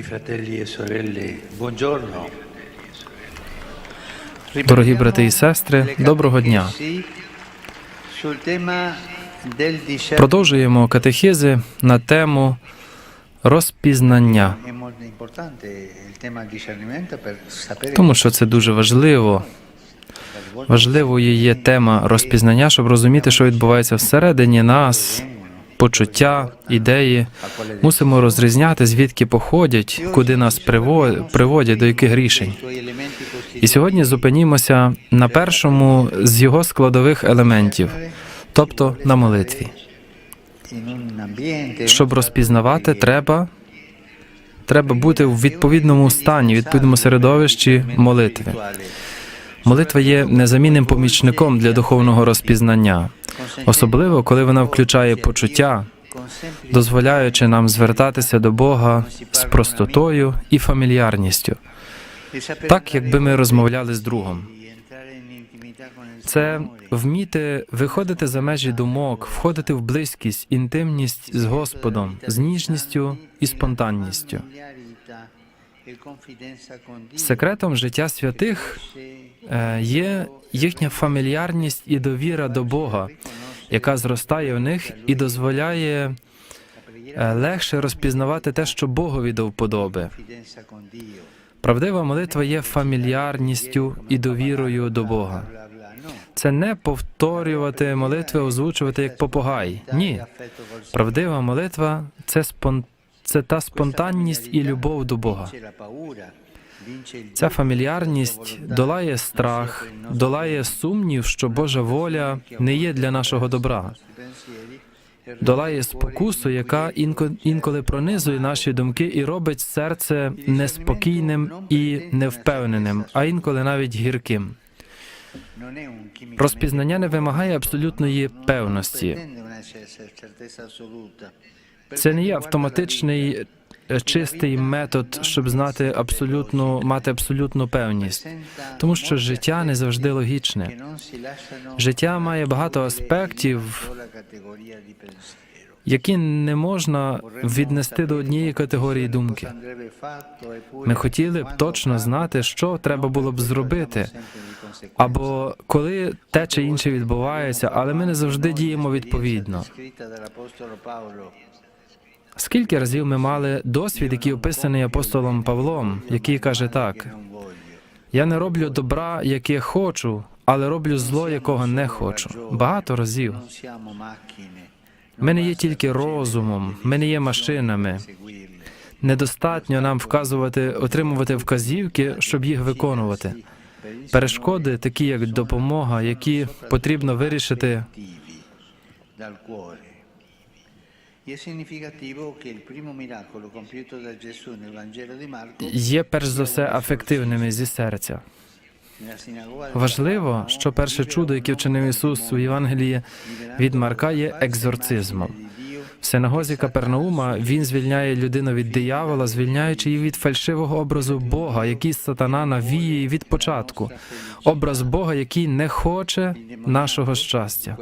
Cari fratelli e sorelle, buongiorno. Дорогі брати і сестри, доброго дня. Продовжуємо катехези на тему розпізнання, тому що це дуже важливо. Важливою є тема розпізнання, щоб розуміти, що відбувається всередині нас, почуття, ідеї. Мусимо розрізняти, звідки походять, куди нас приводять, до яких рішень. І сьогодні зупинімося на першому з його складових елементів, тобто на молитві. Щоб розпізнавати, треба, треба бути в відповідному стані, відповідному середовищі молитви. Молитва є незамінним помічником для духовного розпізнання, особливо коли вона включає почуття, дозволяючи нам звертатися до Бога з простотою і фамільярністю, так якби ми розмовляли з другом. Це вміти виходити за межі думок, входити в близькість, інтимність з Господом, з ніжністю і спонтанністю. Секретом життя святих е, є їхня фамільярність і довіра до Бога, яка зростає в них і дозволяє е, легше розпізнавати те, що Богові до вподоби. Правдива молитва є фамільярністю і довірою до Бога. Це не повторювати молитви, озвучувати як попугай. Ні. Правдива молитва це спон... це та спонтанність і любов до Бога. Ця фамільярність долає страх, долає сумнів, що Божа воля не є для нашого добра, долає спокусу, яка інколи пронизує наші думки і робить серце неспокійним і невпевненим, а інколи навіть гірким. Розпізнання не вимагає абсолютної певності. Це не є автоматичний чистий метод, щоб знати абсолютну мати абсолютну певність, тому що життя не завжди логічне. Життя має багато аспектів, які не можна віднести до однієї категорії думки. Ми хотіли б точно знати, що треба було б зробити, або коли те чи інше відбувається, але ми не завжди діємо відповідно. Скільки разів ми мали досвід, який описаний апостолом Павлом, який каже так: я не роблю добра, яке хочу, але роблю зло, якого не хочу. Багато разів. Ми не є тільки розумом, ми не є машинами. Недостатньо нам вказувати, отримувати вказівки, щоб їх виконувати. Перешкоди, такі як допомога, які потрібно вирішити. Є перш за все афективними зі серця. Важливо, що перше чудо, яке вчинив Ісус у Євангелії від Марка, є екзорцизмом. В синагозі Капернаума він звільняє людину від диявола, звільняючи її від фальшивого образу Бога, який сатана навіє від початку. Образ Бога, який не хоче нашого щастя.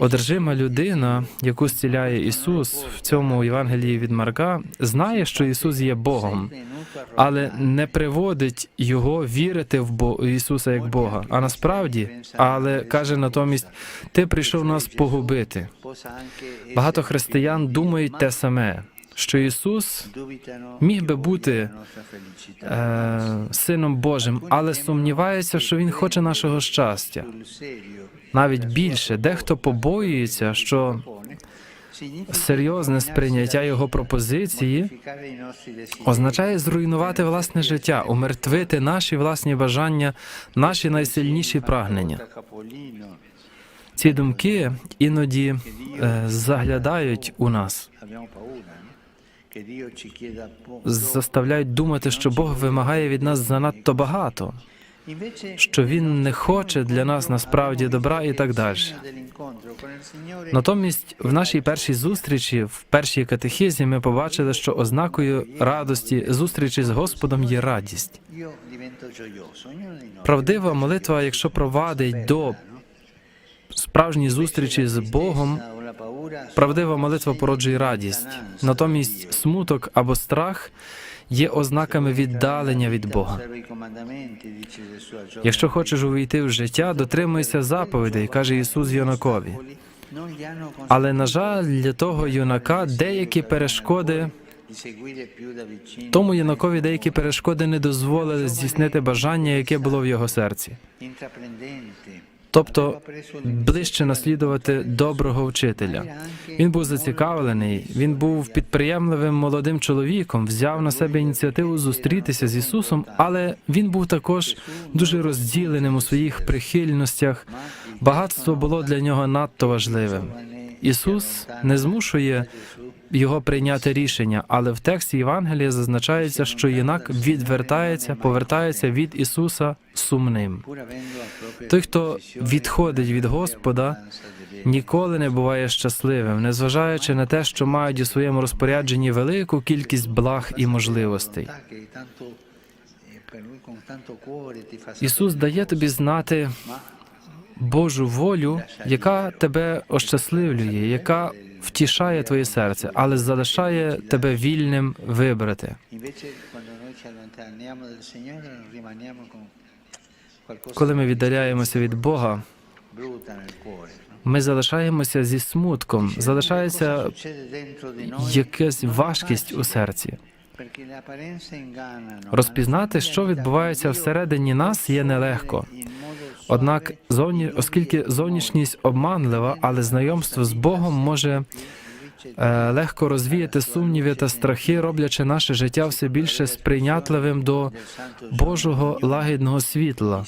Одержима людина, яку зціляє Ісус в цьому Євангелії від Марка, знає, що Ісус є Богом, але не приводить його вірити в Бо- Ісуса як Бога. А насправді, але каже натомість: Ти прийшов нас погубити. Багато християн думають те саме, що Ісус міг би бути е, сином Божим, але сумнівається, що Він хоче нашого щастя. Навіть більше дехто побоюється, що серйозне сприйняття його пропозиції означає зруйнувати власне життя, умертвити наші власні бажання, наші найсильніші прагнення. Ці думки іноді е, заглядають у нас, заставляють думати, що Бог вимагає від нас занадто багато, що Він не хоче для нас насправді добра і так далі. Натомість, в нашій першій зустрічі, в першій катехізі, ми побачили, що ознакою радості зустрічі з Господом є радість. Правдива молитва, якщо провадить до справжній зустрічі з Богом правдива молитва породжує радість. Натомість смуток або страх є ознаками віддалення від Бога. Якщо хочеш увійти в життя, дотримуйся заповідей, каже Ісус юнакові. Але, на жаль, для того юнака деякі перешкоди, тому юнакові деякі перешкоди не дозволили здійснити бажання, яке було в його серці. Тобто ближче наслідувати доброго вчителя. Він був зацікавлений, він був підприємливим молодим чоловіком, взяв на себе ініціативу зустрітися з Ісусом, але він був також дуже розділеним у своїх прихильностях. Багатство було для нього надто важливим. Ісус не змушує його прийняти рішення, але в тексті Євангелія зазначається, що юнак відвертається, повертається від Ісуса сумним. Той, хто відходить від Господа, ніколи не буває щасливим, незважаючи на те, що мають у своєму розпорядженні велику кількість благ і можливостей. Ісус дає тобі знати Божу волю, яка тебе ощасливлює, яка втішає твоє серце, але залишає тебе вільним вибрати. Коли ми віддаляємося від Бога, ми залишаємося зі смутком, залишається якась важкість у серці. Розпізнати, що відбувається всередині нас, є нелегко. Однак, зовні, оскільки зовнішність обманлива, але знайомство з Богом може е, легко розвіяти сумніви та страхи, роблячи наше життя все більше сприйнятливим до Божого лагідного світла,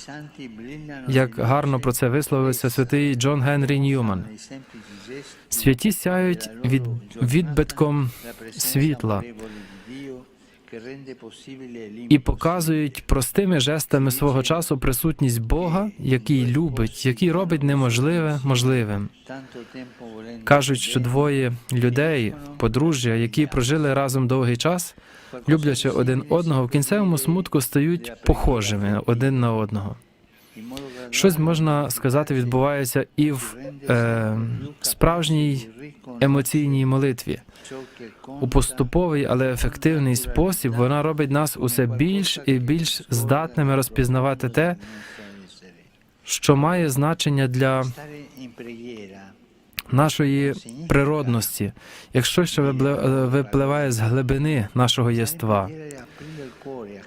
як гарно про це висловився святий Джон Генрі Ньюман. Святі сяють від відбитком світла і показують простими жестами свого часу присутність Бога, який любить, який робить неможливе можливим. Кажуть, що двоє людей, подружжя, які прожили разом довгий час, люблячи один одного, в кінцевому смутку стають похожими один на одного. Щось можна сказати відбувається і в е, справжній емоційній молитві. У поступовий, але ефективний спосіб вона робить нас усе більш і більш здатними розпізнавати те, що має значення для нашої природності, якщо що е, випливає з глибини нашого єства.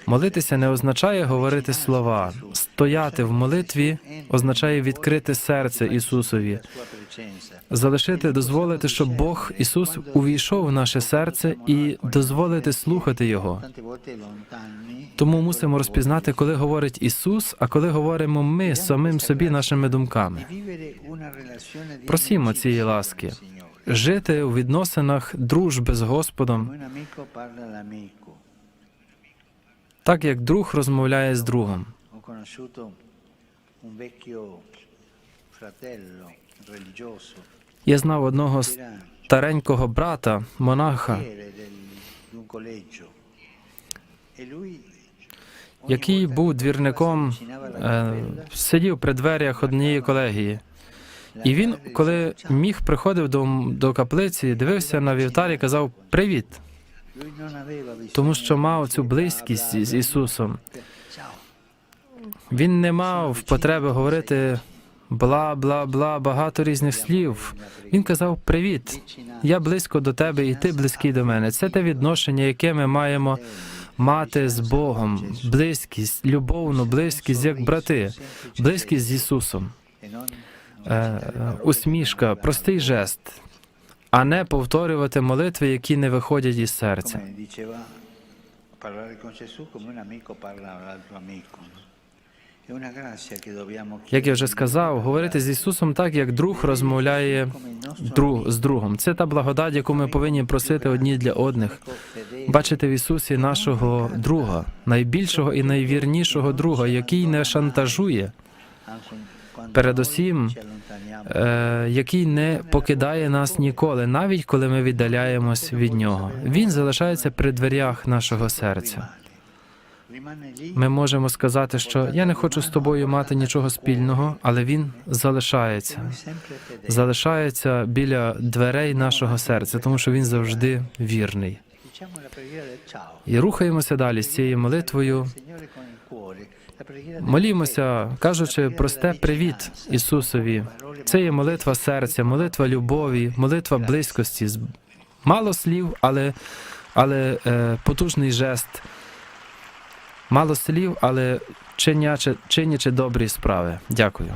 Молитися не означає говорити слова. Стояти в молитві означає відкрити серце Ісусові, залишити, дозволити, щоб Бог Ісус увійшов в наше серце і дозволити слухати Його. Тому мусимо розпізнати, коли говорить Ісус, а коли говоримо ми самим собі нашими думками. Просімо цієї ласки. Жити у відносинах дружби з Господом, так як друг розмовляє з другом. Я знав одного старенького брата, монаха, який був двірником, е, сидів при дверях однієї колегії. І він, коли міг, приходив до, до каплиці, дивився на вівтар і казав Привіт, тому що мав цю близькість з Ісусом. Він не мав потреби говорити бла бла бла багато різних слів. Він казав Привіт. Я близько до тебе, і ти близький до мене. Це те відношення, яке ми маємо мати з Богом, близькість, любовну близькість як брати, близькість з Ісусом. Е, е, усмішка, простий жест, а не повторювати молитви, які не виходять із серця. Як я вже сказав, говорити з Ісусом так, як друг розмовляє друг з другом. Це та благодать, яку ми повинні просити одні для одних. Бачити в Ісусі нашого друга, найбільшого і найвірнішого друга, який не шантажує, передусім, е, який не покидає нас ніколи, навіть коли ми віддаляємось від нього. Він залишається при дверях нашого серця. Ми можемо сказати, що я не хочу з тобою мати нічого спільного, але він залишається. Залишається біля дверей нашого серця, тому що він завжди вірний. І рухаємося далі з цією молитвою. Молімося, кажучи просте привіт Ісусові. Це є молитва серця, молитва любові, молитва близькості. Мало слів, але, але е, потужний жест. Мало слів, але чинячи, чинячи добрі справи. Дякую.